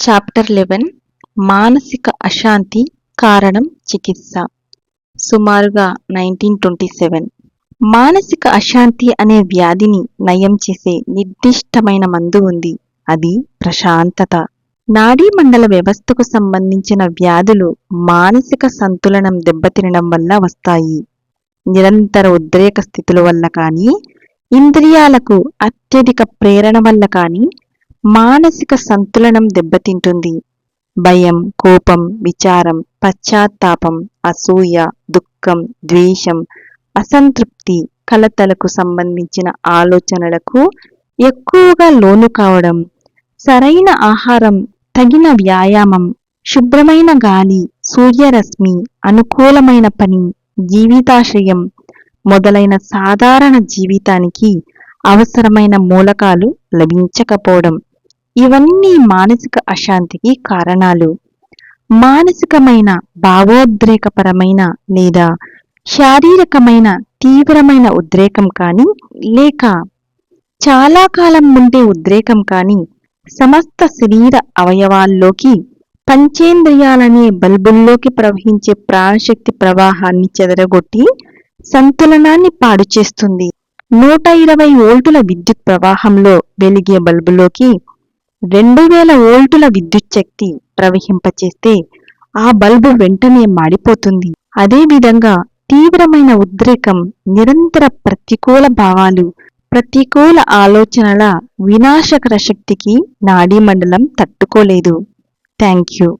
Chapter eleven మానసిక అశాంతి కారణం చికిత్స. సుమారుగా నైన్టీన్ ట్వంటీ సెవెన్ మానసిక అశాంతి అనే వ్యాధిని నయం చేసే నిర్దిష్టమైన మందు ఉంది. అది ప్రశాంతత. నాడీ మండల వ్యవస్థకు సంబంధించిన వ్యాధులు మానసిక సంతులనం దెబ్బతినడం వల్ల వస్తాయి. నిరంతర ఉద్రేక స్థితుల వల్ల కానీ ఇంద్రియాలకు అత్యధిక ప్రేరణ వల్ల కానీ మానసిక సంతులనం దెబ్బతింటుంది. భయం కోపం విచారం పశ్చాత్తాపం అసూయ దుఃఖం ద్వేషం అసంతృప్తి కలతలకు సంబంధించిన ఆలోచనలకు ఎక్కువగా లోను కావడం సరైన ఆహారం తగిన వ్యాయామం శుభ్రమైన గాలి సూర్యరశ్మి అనుకూలమైన పని జీవితాశయం మొదలైన సాధారణ జీవితానికి అవసరమైన మూలకాలు లభించకపోవడం. ఇవన్నీ మానసిక అశాంతికి కారణాలు. మానసికమైన భావోద్రేకపరమైన లేదా శారీరకమైన తీవ్రమైన ఉద్రేకం కానీ లేక చాలా కాలం నుండే ఉద్రేకం కానీ సమస్త శరీర అవయవాల్లోకి పంచేంద్రియాలనే బల్బుల్లోకి ప్రవహించే ప్రాణశక్తి ప్రవాహాన్ని చెదరగొట్టి సంతులనాన్ని పాడు చేస్తుంది నూట ఇరవై వోల్టుల విద్యుత్ ప్రవాహంలో వెలిగే బల్బులోకి రెండు వేల వోల్టుల విద్యుత్ శక్తి ప్రవహింపచేస్తే ఆ బల్బు వెంటనే మాడిపోతుంది. అదేవిధంగా తీవ్రమైన ఉద్రేకం నిరంతర ప్రతికూల భావాలు ప్రతికూల ఆలోచనల వినాశకర శక్తికి నాడీ మండలం తట్టుకోలేదు. Thank you.